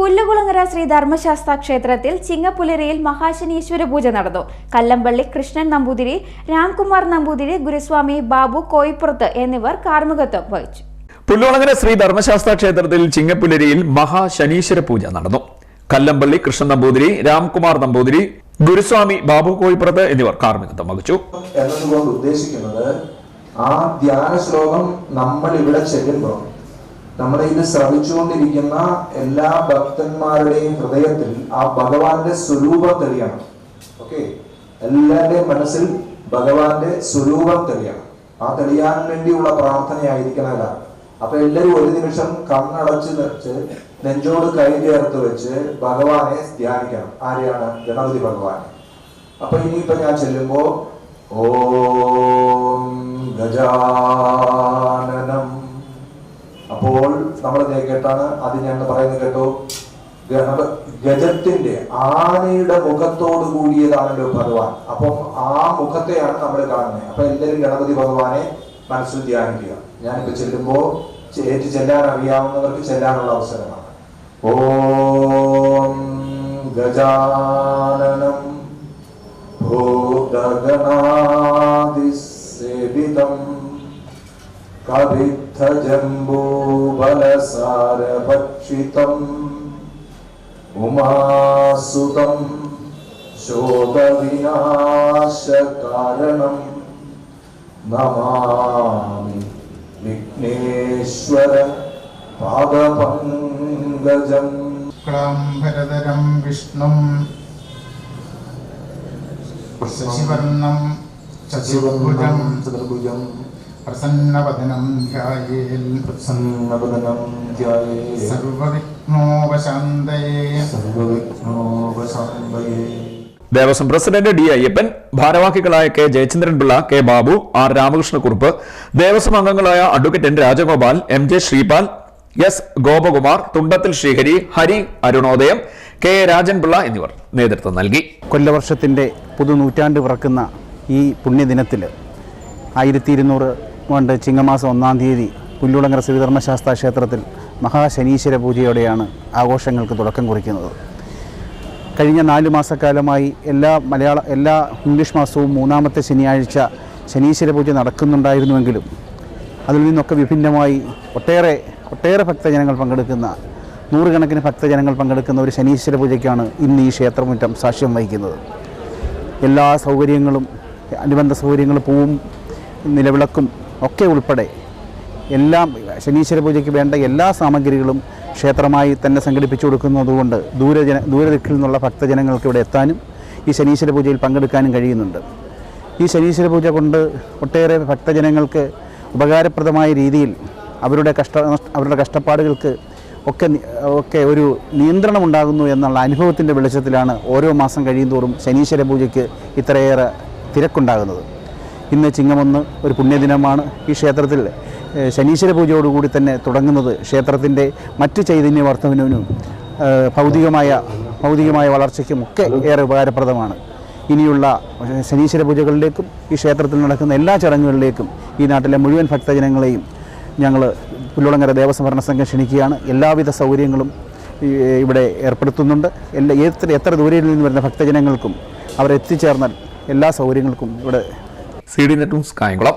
പുല്ലുകുളങ്ങര ശ്രീ ധർമ്മശാസ്ത്ര ക്ഷേത്രത്തിൽ ചിങ്ങപ്പുലരിയിൽ മഹാശനീശ്വര പൂജ നടന്നു. കല്ലമ്പള്ളി കൃഷ്ണൻ നമ്പൂതിരി രാംകുമാർ നമ്പൂതിരി ഗുരുസ്വാമി ബാബു കോയിപ്പുറത്ത് എന്നിവർ കാർമ്മികത്വം വഹിച്ചു. പുല്ലുളങ്ങര ശ്രീ ധർമ്മശാസ്ത്ര ക്ഷേത്രത്തിൽ ചിങ്ങപ്പുലരിയിൽ മഹാശനീശ്വര പൂജ നടന്നു. കല്ലമ്പള്ളി കൃഷ്ണൻ നമ്പൂതിരി രാംകുമാർ നമ്പൂതിരി ഗുരുസ്വാമി ബാബു കോയിപ്പുറത്ത് എന്നിവർ കാർമ്മികത്വം വഹിച്ചു. എന്നതുകൊണ്ട് ഉദ്ദേശിക്കുന്നത് ആ ധ്യാന ശ്ലോകം നമ്മൾ ഇവിടെ ചെല്ലുമ്പോൾ നമ്മുടെ ഇത് ശ്രമിച്ചുകൊണ്ടിരിക്കുന്ന എല്ലാ ഭക്തന്മാരുടെയും ഹൃദയത്തിൽ ആ ഭഗവാന്റെ സ്വരൂപം തെളിയണം. ഓക്കെ? എല്ലാവരുടെയും മനസ്സിൽ ഭഗവാന്റെ സ്വരൂപം തെളിയണം. ആ തെളിയാൻ വേണ്ടിയുള്ള പ്രാർത്ഥനയായിരിക്കണം അല്ല അപ്പൊ എല്ലാവരും ഒരു നിമിഷം കണ്ണടച്ച് നിറച്ച് നെഞ്ചോട് കൈ ചേർത്ത് വെച്ച് ഭഗവാനെ ധ്യാനിക്കണം. ആരെയാണ്? ഗണപതി ഭഗവാൻ. അപ്പൊ ഇനിയിപ്പോ ഞാൻ ചെല്ലുമ്പോ ഓം ഗജാനനം നമ്മൾ കേട്ടാണ് അത് ഞാൻ പറയുന്നത് കേട്ടോ. ഗജത്തിന്റെ ആനയുടെ മുഖത്തോട് കൂടിയതാണല്ലോ ഭഗവാൻ. അപ്പം ആ മുഖത്തെയാണ് നമ്മൾ കാണുന്നത്. അപ്പൊ എല്ലാവരും ഗണപതി ഭഗവാനെ മനസ്സിൽ ധ്യാനിക്കുക. ഞാനിപ്പോ ചെല്ലുമ്പോ ഏറ്റു ചെല്ലാൻ അറിയാവുന്നവർക്ക് ചെല്ലാനുള്ള അവസരമാണ്. ഓം ഗജാനനം ഭൂതഗണാതിസേവിതം കവിദ്ധജംബൂബലസാരഭക്ഷിതം ഉമാസുതം ശോകവിനാശകാരണം നമാമി വിഘ്നേശ്വര പാദപങ്കജം ക്ലാംബരധരം विष्णुं ശശിവർണം ചതുർഭുജം ചതുർഭുജം പ്രസന്നവദനം ധ്യായേൽ. പ്രസന്നവദനം ധ്യായേൽ. സർവവിഘ്നോപശാന്തയേ. സർവവിഘ്നോപശാന്തയേ. ദേവസ്വം പ്രസിഡന്റ് ഡി അയ്യപ്പൻ ഭാരവാഹികളായ K Jayachandran Pillai K Babu R Ramakrishnakurup Devaswom അംഗങ്ങളായ advocate N Rajagopal M J Sreepal S Gopakumar Thundathil Sreehari Hari Arunodayam K Rajan Rajan Pillai എന്നിവർ നേതൃത്വം നൽകി. കൊല്ലവർഷത്തിന്റെ പുതുനൂറ്റാണ്ട് പിറക്കുന്ന ഈ പുണ്യദിനത്തിൽ ആയിരത്തി ഇരുന്നൂറ് കൊണ്ട് ചിങ്ങമാസം ഒന്നാം തീയതി പുല്ലുളങ്ങര ശ്രീധർമ്മശാസ്ത്ര ക്ഷേത്രത്തിൽ മഹാശനീശ്വര പൂജയോടെയാണ് ആഘോഷങ്ങൾക്ക് തുടക്കം കുറിക്കുന്നത്. കഴിഞ്ഞ നാല് മാസക്കാലമായി എല്ലാ മലയാള എല്ലാ ഇംഗ്ലീഷ് മാസവും മൂന്നാമത്തെ ശനിയാഴ്ച ശനീശ്വര പൂജ നടക്കുന്നുണ്ടായിരുന്നുവെങ്കിലും അതിൽ നിന്നൊക്കെ വിഭിന്നമായി ഒട്ടേറെ ഒട്ടേറെ ഭക്തജനങ്ങൾ പങ്കെടുക്കുന്ന നൂറുകണക്കിന് ഭക്തജനങ്ങൾ പങ്കെടുക്കുന്ന ഒരു ശനീശ്വര പൂജയ്ക്കാണ് ഇന്ന് ഈ ക്ഷേത്രമുറ്റം സാക്ഷ്യം വഹിക്കുന്നത്. എല്ലാ സൗകര്യങ്ങളും അനുബന്ധ സൗകര്യങ്ങൾ പൂവും നിലവിളക്കും ഒക്കെ ഉൾപ്പെടെ എല്ലാം ശനീശ്വര പൂജയ്ക്ക് വേണ്ട എല്ലാ സാമഗ്രികളും ക്ഷേത്രമായി തന്നെ സംഘടിപ്പിച്ചു കൊടുക്കുന്നതുകൊണ്ട് ദൂരജന ദൂരദിക്കിൽ നിന്നുള്ള ഭക്തജനങ്ങൾക്ക് ഇവിടെ എത്താനും ഈ ശനീശ്വര പൂജയിൽ പങ്കെടുക്കാനും കഴിയുന്നുണ്ട്. ഈ ശനീശ്വര പൂജ കൊണ്ട് ഒട്ടേറെ ഭക്തജനങ്ങൾക്ക് ഉപകാരപ്രദമായ രീതിയിൽ അവരുടെ കഷ്ട അവരുടെ കഷ്ടപ്പാടുകൾക്ക് ഒക്കെ ഒക്കെ ഒരു നിയന്ത്രണം ഉണ്ടാകുന്നു എന്നുള്ള അനുഭവത്തിന്റെ വെളിച്ചത്തിലാണ് ഓരോ മാസം കഴിയുന്തോറും ശനീശ്വര പൂജയ്ക്ക് ഇത്രയേറെ തിരക്കുണ്ടാകുന്നത്. ഇന്ന് ചിങ്ങമൊന്ന് ഒരു പുണ്യദിനമാണ് ഈ ക്ഷേത്രത്തിൽ ശനീശ്വര പൂജയോടുകൂടി തന്നെ തുടങ്ങുന്നത് ക്ഷേത്രത്തിന്റെ മറ്റ് ചൈതന്യ വർദ്ധനവിനും ഭൗതികമായ ഭൗതികമായ വളർച്ചയ്ക്കും ഒക്കെ ഏറെ ഉപകാരപ്രദമാണ്. ഇനിയുള്ള ശനീശ്വര പൂജകളിലേക്കും ഈ ക്ഷേത്രത്തിൽ നടക്കുന്ന എല്ലാ ചടങ്ങുകളിലേക്കും ഈ നാട്ടിലെ മുഴുവൻ ഭക്തജനങ്ങളെയും ഞങ്ങൾ പുല്ലുളങ്ങര ദേവസ്വം ഭരണസംഘം ക്ഷണിക്കുകയാണ്. എല്ലാവിധ സൗകര്യങ്ങളും ഇവിടെ ഏർപ്പെടുത്തുന്നുണ്ട്. എല്ലാ എത്ര എത്ര ദൂരയിൽ നിന്ന് വരുന്ന ഭക്തജനങ്ങൾക്കും അവരെത്തിച്ചേർന്നാൽ എല്ലാ സൗകര്യങ്ങൾക്കും ഇവിടെ സി ഡി നെറ്റും കായംകുളം